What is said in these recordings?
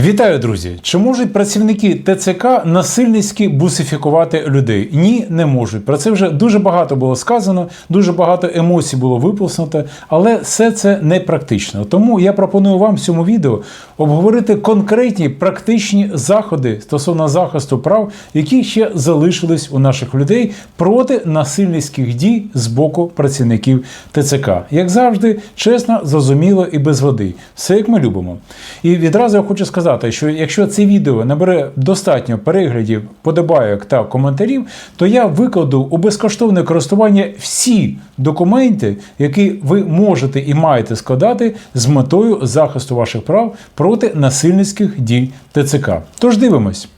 Вітаю, друзі! Чи можуть працівники ТЦК насильницьки бусифікувати людей? Ні, не можуть. Про це вже дуже багато було сказано, дуже багато емоцій було виплеснуто, але все це не практично. Тому я пропоную вам в цьому відео обговорити конкретні практичні заходи стосовно захисту прав, які ще залишились у наших людей проти насильницьких дій з боку працівників ТЦК. Як завжди, чесно, зрозуміло і без води. Все як ми любимо. І відразу я хочу сказати, що якщо це відео набере достатньо переглядів, подобайок та коментарів, то я викладу у безкоштовне користування всі документи, які ви можете і маєте складати з метою захисту ваших прав проти насильницьких дій ТЦК. Тож дивимось.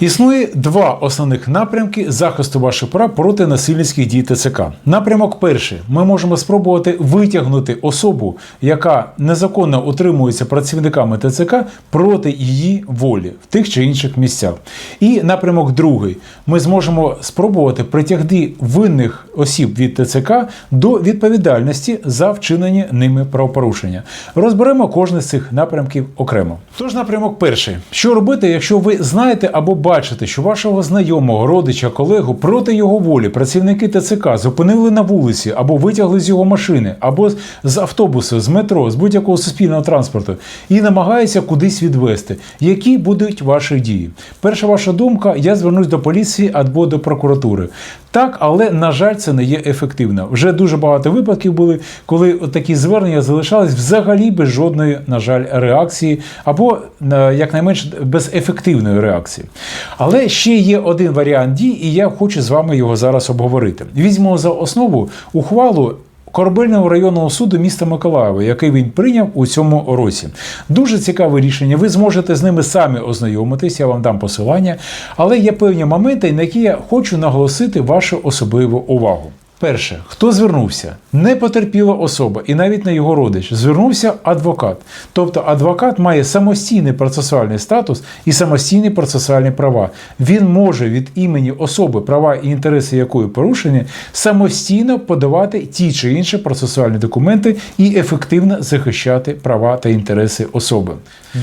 Існує два основних напрямки захисту ваших прав проти насильницьких дій ТЦК. Напрямок перший: ми можемо спробувати витягнути особу, яка незаконно утримується працівниками ТЦК проти її волі в тих чи інших місцях. І напрямок другий: ми зможемо спробувати притягти винних осіб від ТЦК до відповідальності за вчинені ними правопорушення. Розберемо кожен з цих напрямків окремо. Тож напрямок перший: що робити, якщо ви знаєте або бачите, що вашого знайомого, родича, колегу проти його волі працівники ТЦК зупинили на вулиці або витягли з його машини, або з автобуса, з метро, з будь-якого суспільного транспорту і намагаються кудись відвести. Які будуть ваші дії? Перша ваша думка: я звернусь до поліції або до прокуратури. Так, але на жаль, це не є ефективно. Вже дуже багато випадків були, коли такі звернення залишались взагалі без жодної, на жаль, реакції, або е, якнайменш без ефективної реакції. Але ще є один варіант дій, і я хочу з вами його зараз обговорити. Візьмемо за основу ухвалу. Корабельного районного суду міста Миколаєва, який він прийняв у цьому році. Дуже цікаве рішення. Ви зможете з ними самі ознайомитись, я вам дам посилання. Але є певні моменти, на які я хочу наголосити вашу особливу увагу. Перше, хто звернувся? Не потерпіла особа, і навіть не його родич. Звернувся адвокат. Тобто адвокат має самостійний процесуальний статус і самостійні процесуальні права. Він може від імені особи, права і інтереси якої порушені, самостійно подавати ті чи інші процесуальні документи і ефективно захищати права та інтереси особи.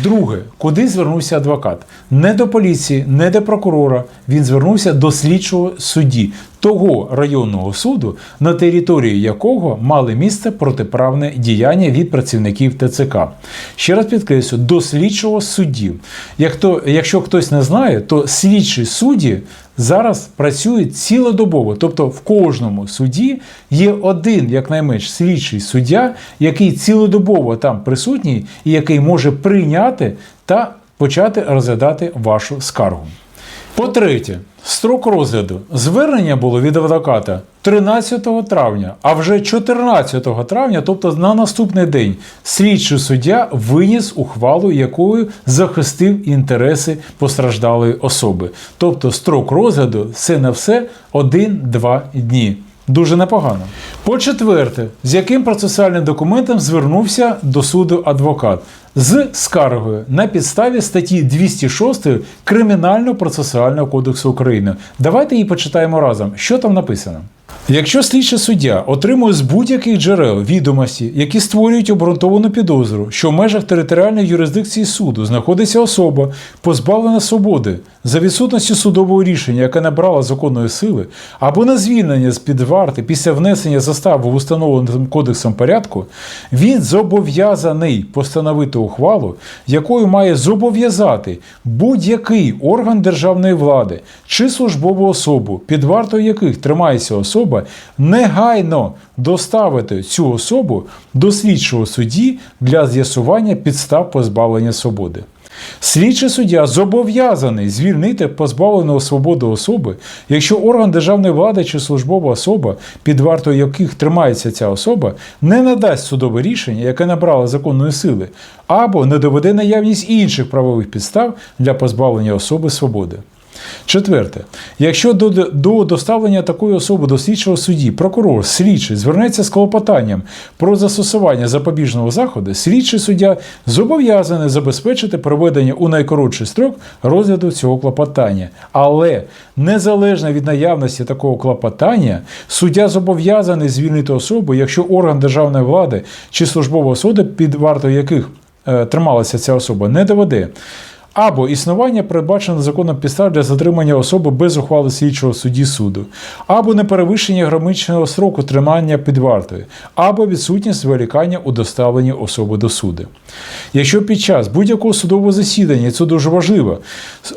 Друге, куди звернувся адвокат? Не до поліції, не до прокурора. Він звернувся до слідчого судді того районного суду, на території якого мали місце протиправне діяння від працівників ТЦК. Ще раз підкреслю, до слідчого судді. Як якщо хтось не знає, то слідчі судді зараз працюють цілодобово. Тобто в кожному суді є один, якнайменш слідчий суддя, який цілодобово там присутній і який може прийняти та почати розглядати вашу скаргу. По-третє, строк розгляду. Звернення було від адвоката 13 травня, а вже 14 травня, тобто на наступний день, слідчий суддя виніс ухвалу, якою захистив інтереси постраждалої особи. Тобто строк розгляду це на все 1-2 дні. Дуже непогано. По-четверте, з яким процесуальним документом звернувся до суду адвокат? З скаргою на підставі статті 206 Кримінально-процесуального кодексу України. Давайте її почитаємо разом. Що там написано? Якщо слідчий суддя отримує з будь-яких джерел відомості, які створюють обґрунтовану підозру, що в межах територіальної юрисдикції суду знаходиться особа, позбавлена свободи за відсутністю судового рішення, яке набрало законної сили, або на звільнення з під варти після внесення застави в установленому кодексом порядку, він зобов'язаний постановити ухвалу, якою має зобов'язати будь-який орган державної влади чи службову особу, під вартою яких тримається особа, негайно доставити цю особу до слідчого судді для з'ясування підстав позбавлення свободи. Слідчий суддя зобов'язаний звільнити позбавленого свободи особи, якщо орган державної влади чи службова особа, під вартою яких тримається ця особа, не надасть судове рішення, яке набрало законної сили, або не доведе наявність інших правових підстав для позбавлення особи свободи. Четверте, якщо до, до доставлення такої особи до слідчого судді прокурор, слідчий звернеться з клопотанням про застосування запобіжного заходу, слідчий суддя зобов'язаний забезпечити проведення у найкоротший строк розгляду цього клопотання. Але незалежно від наявності такого клопотання, суддя зобов'язаний звільнити особу, якщо орган державної влади чи службова особа, під вартою яких е, трималася ця особа, не доведе. Або існування передбачено законом підстав для затримання особи без ухвали слідчого судді суду, або неперевищення граничного строку тримання під вартою, або відсутність зволікання у доставленні особи до суду. Якщо під час будь-якого судового засідання, це дуже важливо,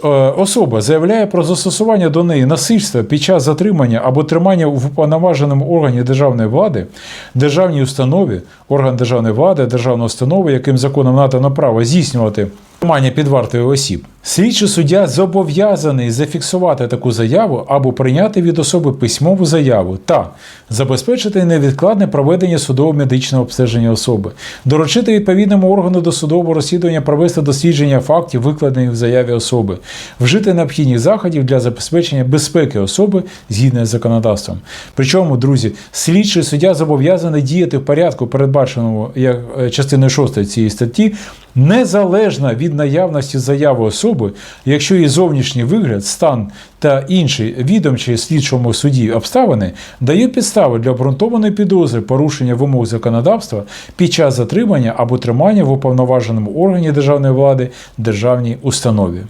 е, особа заявляє про застосування до неї насильства під час затримання або тримання в уповноваженому органі державної влади, державній установі, орган державної влади, державна установа, яким законом надано право здійснювати тримання під вартою осіб. Слідчий суддя зобов'язаний зафіксувати таку заяву або прийняти від особи письмову заяву та забезпечити невідкладне проведення судово-медичного обстеження особи, доручити відповідному органу досудового розслідування провести дослідження фактів, викладених в заяві особи, вжити необхідних заходів для забезпечення безпеки особи згідно з законодавством. Причому, друзі, слідчий суддя зобов'язаний діяти в порядку, передбаченому як е, частиною 6 цієї статті, незалежно від наявності заяви особи, якщо її зовнішній вигляд, стан та інші відомчі слідчому суді обставини дають підстави для обґрунтованої підозри порушення вимог законодавства під час затримання або тримання в уповноваженому органі державної влади державній установі.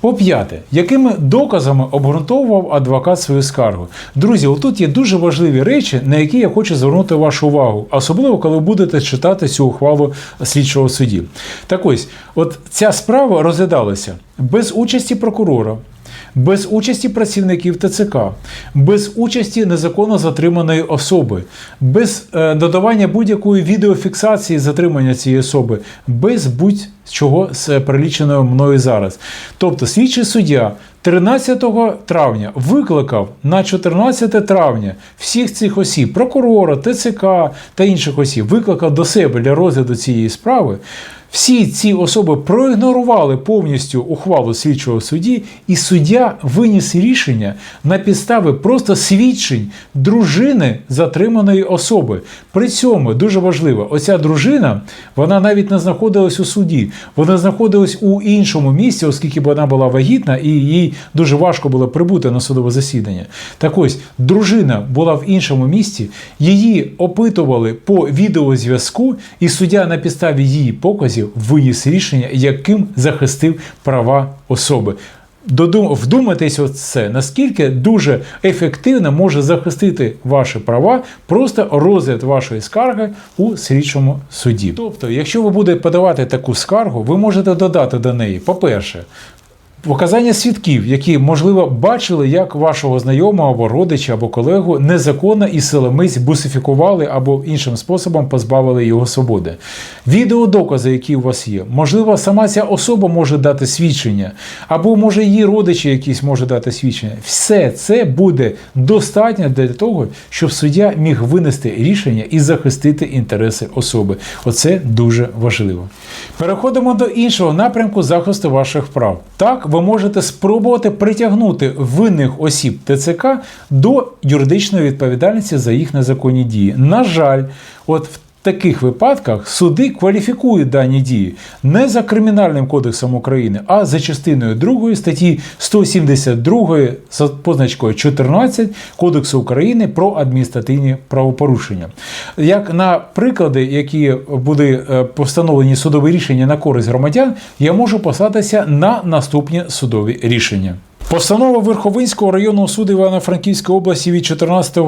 По п'яте, якими доказами обґрунтовував адвокат свою скаргу? Друзі, отут є дуже важливі речі, на які я хочу звернути вашу увагу, особливо коли будете читати цю ухвалу слідчого судді. Так ось, от ця справа розглядалася без участі прокурора. Без участі працівників ТЦК, без участі незаконно затриманої особи, без е, додавання будь-якої відеофіксації затримання цієї особи, без будь-чого з переліченого мною зараз. Тобто, слідчий суддя 13 травня викликав на 14 травня всіх цих осіб, прокурора, ТЦК та інших осіб, викликав до себе для розгляду цієї справи. Всі ці особи проігнорували повністю ухвалу слідчого судді, і суддя виніс рішення на підстави просто свідчень дружини затриманої особи. При цьому дуже важливо, оця дружина вона навіть не знаходилась у суді, вона знаходилась у іншому місці, оскільки вона була вагітна, і їй дуже важко було прибути на судове засідання. Так ось дружина була в іншому місці, її опитували по відеозв'язку, і суддя на підставі її показів виніс рішення, яким захистив права особи. Додум... Вдумайтесь оце, наскільки дуже ефективно може захистити ваші права просто розгляд вашої скарги у слідчому суді. Тобто, якщо ви будете подавати таку скаргу, ви можете додати до неї, по-перше, Показання свідків, які, можливо, бачили, як вашого знайомого або родича або колегу незаконно і силомиць бусифікували або іншим способом позбавили його свободи. Відеодокази, які у вас є, можливо, сама ця особа може дати свідчення, або може її родичі якісь може дати свідчення. Все це буде достатньо для того, щоб суддя міг винести рішення і захистити інтереси особи. Оце дуже важливо. Переходимо до іншого напрямку захисту ваших прав. Так, ви можете спробувати притягнути винних осіб ТЦК до юридичної відповідальності за їх незаконні дії. На жаль, от в таких випадках суди кваліфікують дані дії не за Кримінальним кодексом України, а за частиною 2 статті 172 з позначкою 14 Кодексу України про адміністративні правопорушення. Як на приклади, які були е, постановлені судові рішення на користь громадян, я можу послатися на наступні судові рішення. Постанова Верховинського районного суду Івано-Франківської області від 14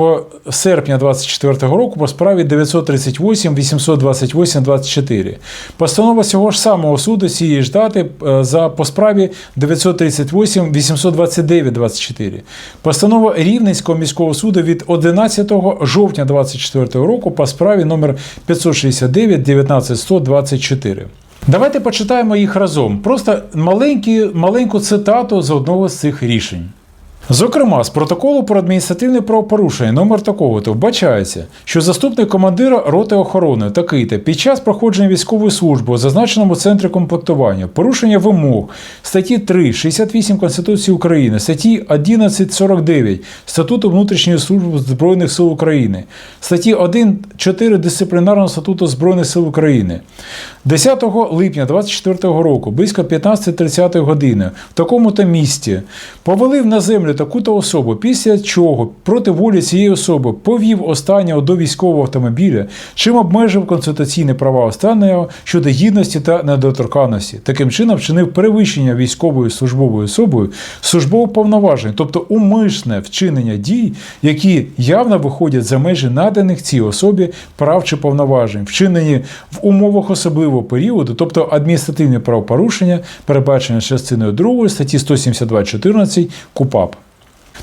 серпня 2024 року по справі 938 828 24. Постанова цього ж самого суду цієї ж дати е, за по справі 938 829 24. Постанова Рівненського міського суду від 11 жовтня 2024 року по справі номер 569 19 100 24. Давайте почитаємо їх разом. Просто маленькі, маленьку цитату з одного з цих рішень. Зокрема, з протоколу про адміністративне правопорушення номер такого-то вбачається, що заступник командира роти охорони такий-то під час проходження військової служби у зазначеному центрі комплектування, порушення вимог статті 3, 68 Конституції України, статті 1149 Статуту внутрішньої служби Збройних сил України, статті 1.4 Дисциплінарного статуту Збройних сил України. 10 липня 2024 року, близько 15.30 години, в такому-то місті повалив на землю таку-то особу, після чого проти волі цієї особи повів останнього до військового автомобіля, чим обмежив конституційні права останнього щодо гідності та недоторканності. Таким чином вчинив перевищення військовою службовою особою службових повноважень, тобто умисне вчинення дій, які явно виходять за межі наданих цій особі прав чи повноважень, вчинені в умовах особливого періоду, тобто адміністративне правопорушення, передбачене частиною 2 статті 172.14 КУПАП.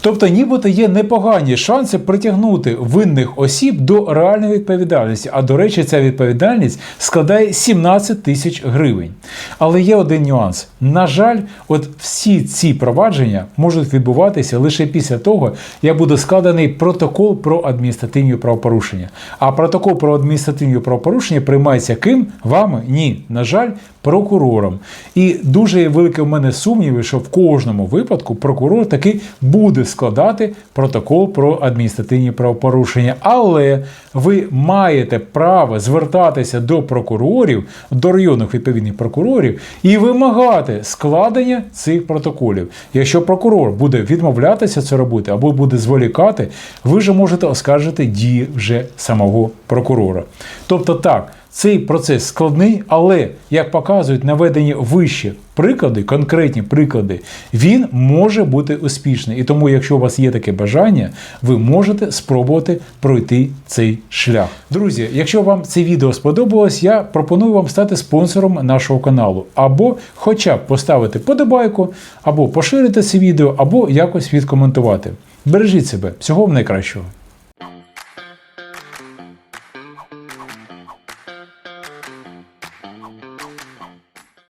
Тобто, нібито є непогані шанси притягнути винних осіб до реальної відповідальності. А до речі, ця відповідальність складає 17 тисяч гривень. Але є один нюанс. На жаль, от всі ці провадження можуть відбуватися лише після того, як буде складений протокол про адміністративні правопорушення. А протокол про адміністративні правопорушення приймається ким? Вами? Ні. На жаль, прокурором. І дуже велике в мене сумніви, що в кожному випадку прокурор таки буде складати протокол про адміністративні правопорушення. Але ви маєте право звертатися до прокурорів, до районних відповідних прокурорів і вимагати складення цих протоколів. Якщо прокурор буде відмовлятися це робити або буде зволікати, ви ж можете оскаржити дії вже самого прокурора. Тобто так. Цей процес складний, але як показують наведені вище приклади, конкретні приклади, він може бути успішний. І тому, якщо у вас є таке бажання, ви можете спробувати пройти цей шлях. Друзі, якщо вам це відео сподобалось, я пропоную вам стати спонсором нашого каналу, або хоча б поставити подобайку, або поширити це відео, або якось відкоментувати. Бережіть себе, всього вам найкращого.